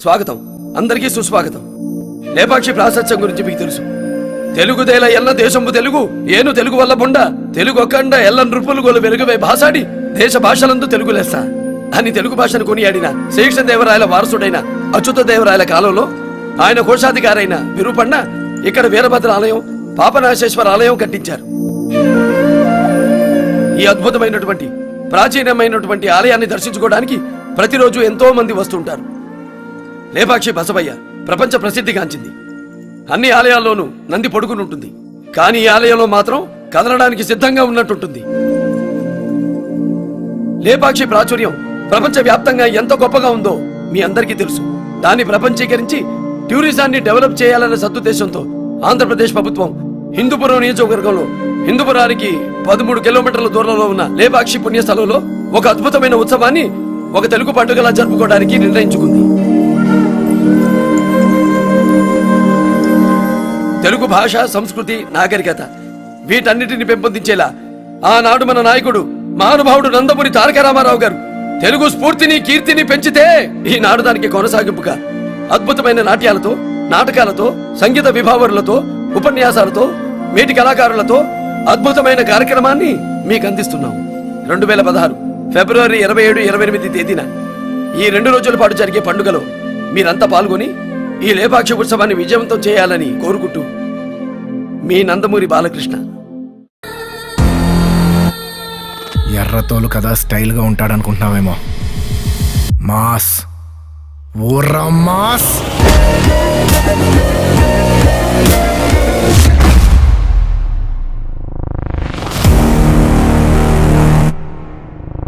స్వాగతం. అందరికీ సుస్వాగతం. లేపాక్షి ప్రాశస్యం గురించి మీకు తెలుసు. తెలుగుదేల ఎల్ల దేశంబు తెలుగు ఏను తెలుగు వల్ల బుండ తెలుగు ఒక్కండ ఎల్ల నృపులు గోలు వెలుగువే భాషాడి దేశ భాషలందు తెలుగు లెస్స? అని తెలుగు భాషను కొనియాడిన శ్రీకృష్ణ దేవరాయల వారసుడైన అచ్యుత దేవరాయల కాలంలో ఆయన కోశాధికారైన విరూపన్న ఇక్కడ వీరభద్ర ఆలయం పాపనాశేశ్వర ఆలయం కట్టించారు. ఈ అద్భుతమైనటువంటి ప్రాచీనమైనటువంటి ఆలయాన్ని దర్శించుకోవడానికి ప్రతిరోజు ఎంతో మంది వస్తుంటారు. లేపాక్షి బసవయ్య ప్రపంచ ప్రసిద్ధిగాంచింది. అన్ని ఆలయాల్లోనూ నంది పడుకుని ఉంటుంది కానీ ఈ ఆలయంలో మాత్రం కదలడానికి సిద్ధంగా ఉన్నట్టుంటుంది. లేపాక్షి ప్రాచుర్యం ప్రపంచ వ్యాప్తంగా ఎంత గొప్పగా ఉందో మీ అందరికీ తెలుసు. దాన్ని ప్రపంచీకరించి టూరిజాన్ని డెవలప్ చేయాలనే సదుద్దేశంతో ఆంధ్రప్రదేశ్ ప్రభుత్వం హిందూపురం నియోజకవర్గంలో హిందూపురానికి పదమూడు కిలోమీటర్ల దూరంలో ఉన్న లేపాక్షి పుణ్యస్థలంలో ఒక అద్భుతమైన ఉత్సవాన్ని ఒక తెలుగు పండుగలా జరుపుకోవడానికి నిర్ణయించుకుంది. తెలుగు భాష సంస్కృతి నాగరికత వీటన్నిటిని పెంపొందించేలా ఆనాడు మన నాయకుడు మహానుభావుడు నందమూరి తారక రామారావు గారు తెలుగు స్ఫూర్తిని కీర్తిని పెంచితే ఈనాడు దానికి కొనసాగింపుగా అద్భుతమైన నాట్యాలతో నాటకాలతో సంగీత విభావరులతో ఉపన్యాసాలతో మేటి కళాకారులతో అద్భుతమైన కార్యక్రమాన్ని మీకు అందిస్తున్నాం రెండు వేల పదహారు ఫిబ్రవరి ఇరవై ఏడు ఇరవై ఎనిమిది తేదీన ఈ రెండు రోజుల పాటు జరిగే పండుగలో మీరంతా పాల్గొని ఈ లేపాక్ష ఉత్సవాన్ని విజయవంతం చేయాలని కోరుకుంటూ మీ నందమూరి బాలకృష్ణ. ఎర్రతోలు కదా స్టైల్గా ఉంటాడనుకుంటున్నావేమో. మాస్. ఊర్రా మాస్.